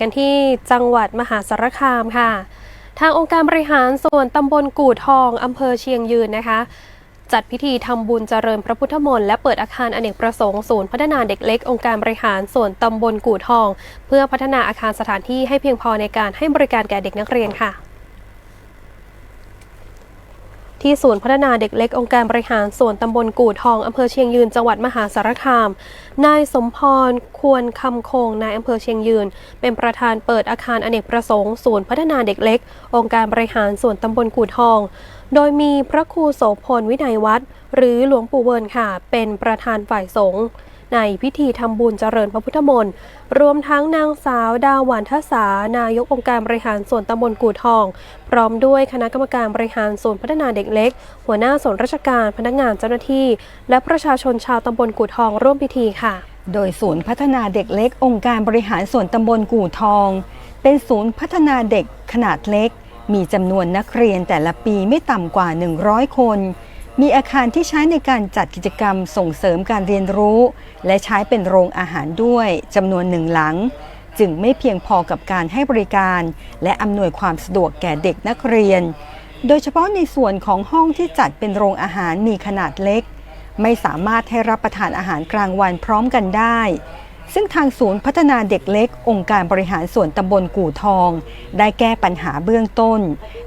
กันที่จังหวัดมหาสารคามค่ะ ทางองค์การบริหารส่วนตำบลกู่ทองอำเภอเชียงยืนนะคะ จัดพิธีทำบุญเจริญพระพุทธมนต์และเปิดอาคารอเนกประสงค์ศูนย์พัฒนาเด็กเล็กองค์การบริหารส่วนตำบลกู่ทอง เพื่อพัฒนาอาคารสถานที่ให้เพียงพอในการให้บริการแก่เด็กนักเรียนค่ะ ที่ศูนย์พัฒนาเด็กเล็กองค์การบริหารส่วนตำบลกู่ทองอำเภอเชียงยืนจังหวัดมหาสารคาม นายสมพรควรคำคงนายอำเภอเชียงยืน เป็นประธานเปิดอาคารอเนกประสงค์ศูนย์พัฒนาเด็กเล็ก องค์การบริหารส่วนตำบลกู่ทอง โดยมีพระครูโสพลวินัยวัดหรือหลวงปู่เวิร์นค่ะ เป็นประธานฝ่ายสงฆ์ ในพิธีทำบุญเจริญพระพุทธมนต์รวมทั้งนางสาวดาวหวานทศานายกองค์การบริหารส่วนตำบลกู่ทอง พร้อมด้วยคณะกรรมการบริหารส่วนพัฒนาเด็กเล็ก หัวหน้าส่วนราชการพนักงานเจ้าหน้าที่ และประชาชนชาวตำบลกู่ทองร่วมพิธีค่ะ โดยศูนย์พัฒนาเด็กเล็ก องค์การบริหารส่วนตำบลกู่ทอง เป็นศูนย์พัฒนาเด็กขนาดเล็ก มีจำนวนนักเรียนแต่ละปีไม่ต่ำกว่า 100 คน มีอาคารที่ใช้ในการจัดกิจกรรมส่งเสริมการเรียนรู้ และใช้เป็นโรงอาหารด้วยจำนวนหนึ่งหลัง จึงไม่เพียงพอกับการให้บริการ และอำนวยความสะดวกแก่เด็กนักเรียน โดยเฉพาะในส่วนของห้องที่จัดเป็นโรงอาหารมีขนาดเล็ก ไม่สามารถให้รับประทานอาหารกลางวันพร้อมกันได้ซึ่งทางศูนย์พัฒนาเด็กเล็ก องค์การบริหารส่วนตำบลกู่ทอง ได้แก้ปัญหาเบื้องต้น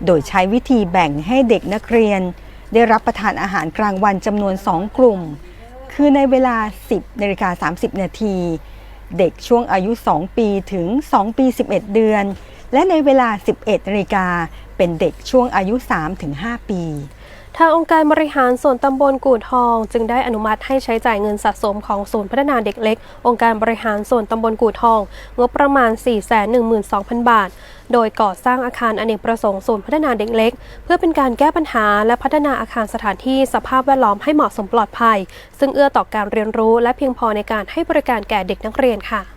โดยใช้วิธีแบ่งให้เด็กนักเรียน ได้รับประทานอาหารกลางวันจำนวน 2 กลุ่ม คือในเวลา 10นาฬิกา30 นาที เด็กช่วงอายุ 2 ปีถึง 2 ปี 11 เดือน และในเวลา 11นาฬิกาเป็นเด็กช่วงอายุ 3-5 ปี ทางองค์การบริหารส่วนตำบลกู่ทอง จึงได้อนุมัติให้ใช้จ่ายเงินสะสมของศูนย์พัฒนาเด็กเล็ก องค์การบริหารส่วนตำบลกู่ทอง งบประมาณ 412,000 บาท โดยก่อสร้างอาคารอเนกประสงค์ศูนย์พัฒนาเด็กเล็ก เพื่อเป็นการแก้ปัญหาและพัฒนาอาคารสถานที่สภาพแวดล้อมให้เหมาะสมปลอดภัย ซึ่งเอื้อต่อการเรียนรู้และเพียงพอในการให้บริการแก่เด็กนักเรียนค่ะ